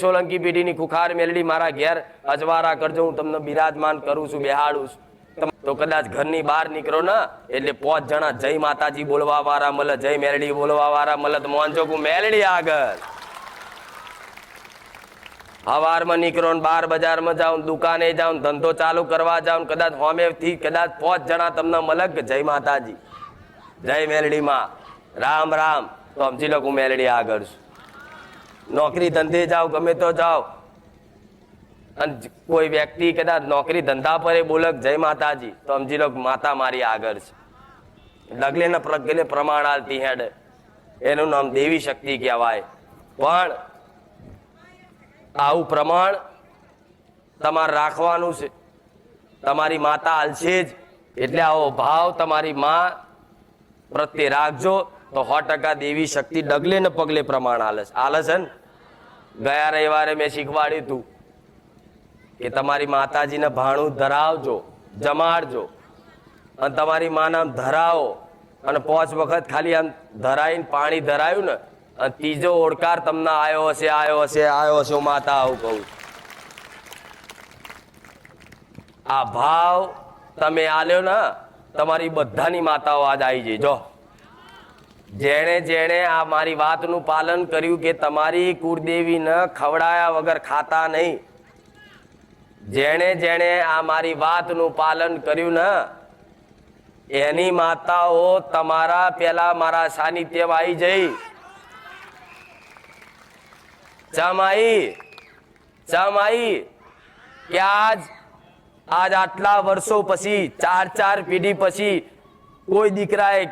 સોલંકી પેઢીની ખુખાર મેલડી મારા ઘેર અજવારા કરજો, હું તમને બિરાજમાન કરું છું, બેહાડું છું. તો કદાચ ઘરની બહાર નીકળો ને, એટલે પાંચ જણા જય માતાજી બોલવા વાળા મળે જય મેલડી બોલવા વાળા તો મોનજો હું મેલડી આગળ. હવારમાં નીકળો ને બાર બજારમાં જાઓ દુકાને જાઓ ધંધો ચાલુ કરવા ને કદાચ હોમેથી કદાચ પાંચ જણા તમને મળે કે જય માતાજી. જય મેલડી માં રામ રામ. તો સમજી લો કે હું મેલડી આગળ છું. નોકરી ધંધે જાઓ, ગમે તો જાઓ. અને કોઈ વ્યક્તિ કદાચ નોકરી ધંધા પર બોલક, જય માતાજી. તો સમજી લો માતા મારી આગળ છે. ડગલે પ્રગલે પ્રમાણ આલતી હેડ. એનું નામ દેવી શક્તિ કહેવાય. પણ આવું પ્રમાણ તમારે રાખવાનું છે. તમારી માતા આલશે જ. એટલે આવો ભાવ તમારી માં પ્રત્યે રાખજો. તો સો ટકા દેવી શક્તિ ડગલે ને પગલે પ્રમાણ આલસ આલસ હે ગયા રવિવારે મેં શીખવાડ્યું હતું કે તમારી માતાજીને ભાણું ધરાવજો, જમાડજો અને તમારી માને આમ ધરાવો અને પાંચ વખત ખાલી આમ ધરાઈને પાણી ધરાયું ને અને ત્રીજો ઓડકાર તમને આવ્યો હશે આવ્યો હશે આવ્યો હશે માતા આવું કહું આ ભાવ તમે આલ્યો ને, તમારી બધાની માતાઓ આજ આવી જઈ. જો. જેણે જેણે આ મારી વાતનું પાલન કર્યું કે તમારી કુળદેવીને ખવડાયા વગર ખાતા નહીં. જેણે જેણે આ મારી વાતનું પાલન કર્યું ને, એની માતાઓ તમારા પેલા મારા સાનિધ્યમાં આવી જઈ. ચમાઈ ચમાઈ, કે આજ આજ આટલા વર્ષો પછી, ચાર ચાર પેઢી પછી કોઈ દીકરાએ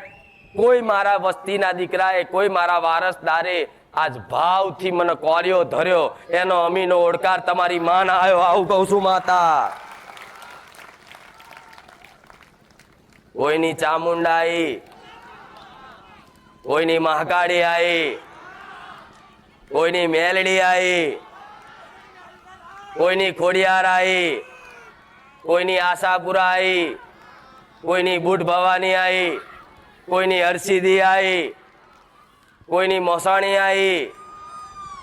કોઈ મારા વસ્તીના દીકરાએ, કોઈ મારા વારસદારે આજ ભાવથી મને કોર્યો ધર્યો. એનો અમીનો ઓડકાર તમારી માન આવ્યો આવું કહું છું માતા. કોઈની ચામુંડાઈ કોઈની મહાકાળી આઈ, કોઈની મેલડી આઈ, કોઈની ખોડિયાર આવી કોઈની આશાપુરા આઈ, કોઈની બુટ ભવાની આઈ કોઈની હરસિદ્ધિ આઈ, કોઈની મોસાણી આઈ,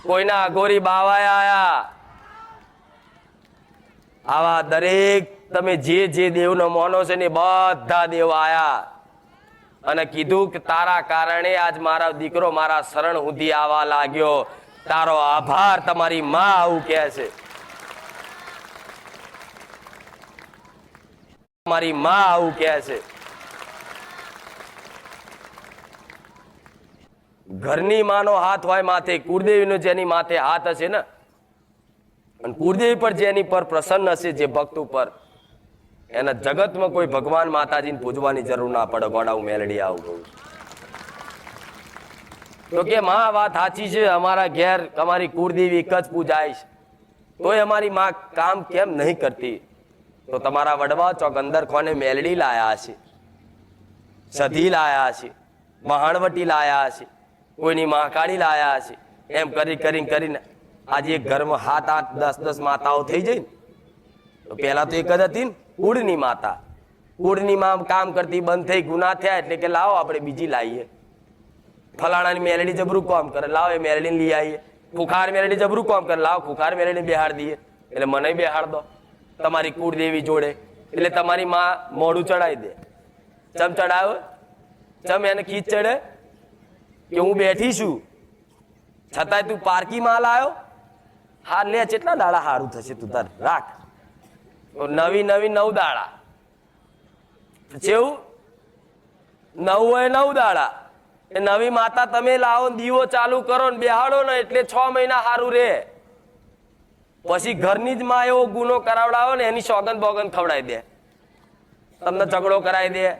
કોઈના અઘોરી બાવાય આયા. આવા દરેક તમે જે જે દેવનો મોનો છે ને બધા દેવ આયા. અને કીધું કે તારા કારણે આજ મારા દીકરો મારા શરણ સુધી આવવા લાગ્યો. તારો આભાર તમારી માં આવું કહે છે. મારી માં આવું કહે છે. ઘરની માનો હાથ હોય માથે, કુળદેવીનો જેની માથે હાથ હશે ને, અને કુળદેવી પર જેની પર પ્રસન્ન હશે, જે ભક્ત ઉપર, એના જગતમાં કોઈ ભગવાન માતાજીને પૂજવાની જરૂર ના પડે, ગોડા હું મેલડી આવું કહું. તો કે માં વાત સાચી છે, અમારા ઘેર અમારી કુળદેવી એક જ પૂજાય છે. તોય અમારી માં કામ કેમ નહીં કરતી? તો તમારા વડવા ચોક અંદર મેલડી લાયા છે? સધી લાયા છે? મહાણવટી લાયા છે? કોઈની મહાકાળી લાયા છે. એમ કરી કરીને કરીને આજે એક ઘરમાં સાત, આઠ, દસ દસ માતાઓ થઈ જાય ને. પહેલા તો એક જ હતી ને, કુળની માતા. કુળની માં કામ કરતી બંધ થઈ, ગુના થયા એટલે કે લાવો આપણે બીજી લાવીએ ફલાણાની મેલડી જબરું કામ કરે, લાવો એ મેલડી લઈ આવીએ ખુખાર મેલડી જબરું કામ કરે, લાવો ખુખાર મેલડી બેહાડ દઈએ. એટલે મને બેહાડ દો. તમારી કુળદેવી જોડે. એટલે તમારી માં મોઢું ચડાવી દે. ચમ ચડાવે ચમ એને ખીચ ચડે? કે હું બેઠી છું. છતાંય તું પારકી માલ આવ્યો? હા, લે, કેટલા દાડા સારું થશે તું તાર? રાખ. નવી નવી, નવ દાડા. જેવું? નવ હોય નવ દાડા. એ નવી માતા તમે લાવો દીવો ચાલુ કરો ને બેહાડો ને એટલે છ મહિના સારું રે. પછી ઘરની જ માં એવો ગુનો કરાવડાવો ને એની સોગન બોગંદ ખવડાવી દે. તમને ઝઘડો કરાવી દે.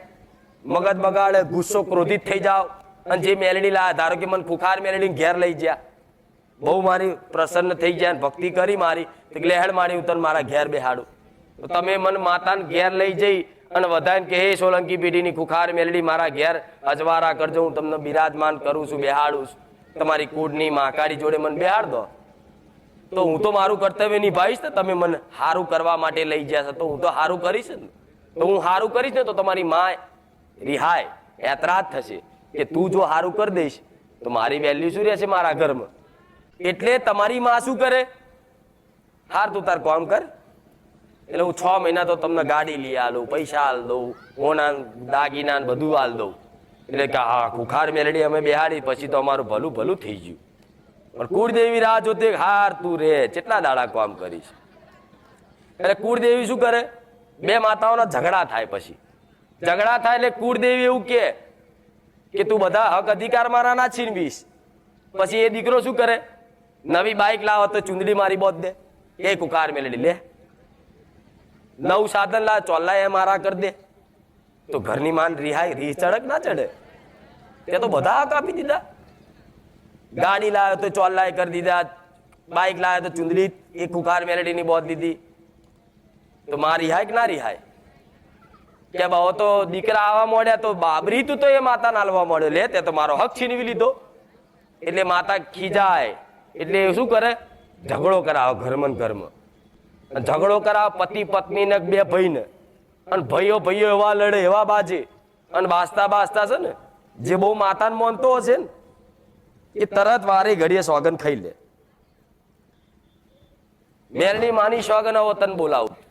મગજ બગાડે, ગુસ્સો ક્રોધિત થઈ જાઓ. અને જે મેલડી લાયા ધારો કે મને ખુખાર મેલડી ઘેર લઈ ગયા, બહુ મારી પ્રસન્ન થઈ ગયા ભક્તિ કરી મારી, તો લેહડ મારી હું મારા ઘેર બેહાડું. તમે મને માતાને ઘેર લઈ જઈ અને વધારે કે હે સોલંકી પેઢીની ખુખાર મેલડી, મારા ઘેર અજવારા કરજો, હું તમને બિરાજમાન કરું છું, બેહાડું છું. તમારી કુડની મહાકાળી જોડે મને બેહાડ દો. તો હું તો મારું કર્તવ્ય નિભાવીશ ને, તમે મને સારું કરવા માટે લઈ ગયા છો, તો હું તો સારું કરીશ ને. તો હું સારું કરીશ ને, તો તમારી માં રિહાય, એતરાજ થશે. કે તું જો સારું કરી દઈશ, તો મારી વેલ્યુ શું રહેશે મારા ઘરમાં? એટલે તમારી માં શું કરે? હાર તું તાર કામ કર. એટલે હું છ મહિના તો તમને ગાડી લઈ આલું, પૈસા હાલ દઉં ઓના દાગીના બધું હાલ દઉં. એટલે કે હા કુખાર મેલડી અમે બેહાડી, પછી તો અમારું ભલું ભલું થઈ ગયું. પણ કુળદેવી રાહ જોતી હાર તું રે, કેટલા દાડા કામ કરીશ? એટલે કુળદેવી શું કરે? બે માતાઓના ઝઘડા થાય પછી. ઝઘડા થાય એટલે કુળદેવી એવું કે કે તું બધા હક અધિકાર મારા ના છીનવીશ. પછી એ દીકરો શું કરે? નવી બાઇક લાવો તો ચુંદડી મારી બોધ દે. એ કુકાર મેલડી લે. નવું સાધન લા ચોલ્લા એ મારા કરી દે. તો ઘરની માન રિહાય રી ચડક ના ચડે. તે તો બધા હક આપી દીધા. ગાડી લાવ્યો તો ચોલ્લાએ કરી દીધા. બાઇક લાવ્યો તો ચુંદડી એ કુકાર મેલડીની બોધ દીધી. તો મારી હાય કે ના રિહાય કે બહુ તો દીકરા આવવા મોડ્યા તો બાબરી તું તો એ માતા નાલવા મળ્યો લે, તે તો મારો હક છીનવી લીધો. એટલે માતા ખીજાય. એટલે શું કરે? ઝઘડો કરાવે ઘરમાં. ઘરમાં ઝઘડો કરાવે પતિ પત્ની ને બે ભાઈને. અને ભાઈઓ ભાઈઓ એવા લડે, એવા બાજે. અને બાસતા બાસતા છે ને, જે બહુ માતાને માનતો હશે ને, એ તરત વારે ઘડીએ સોગન ખાઈ લે. મેરની માની સોગન, હવે તને બોલાવું.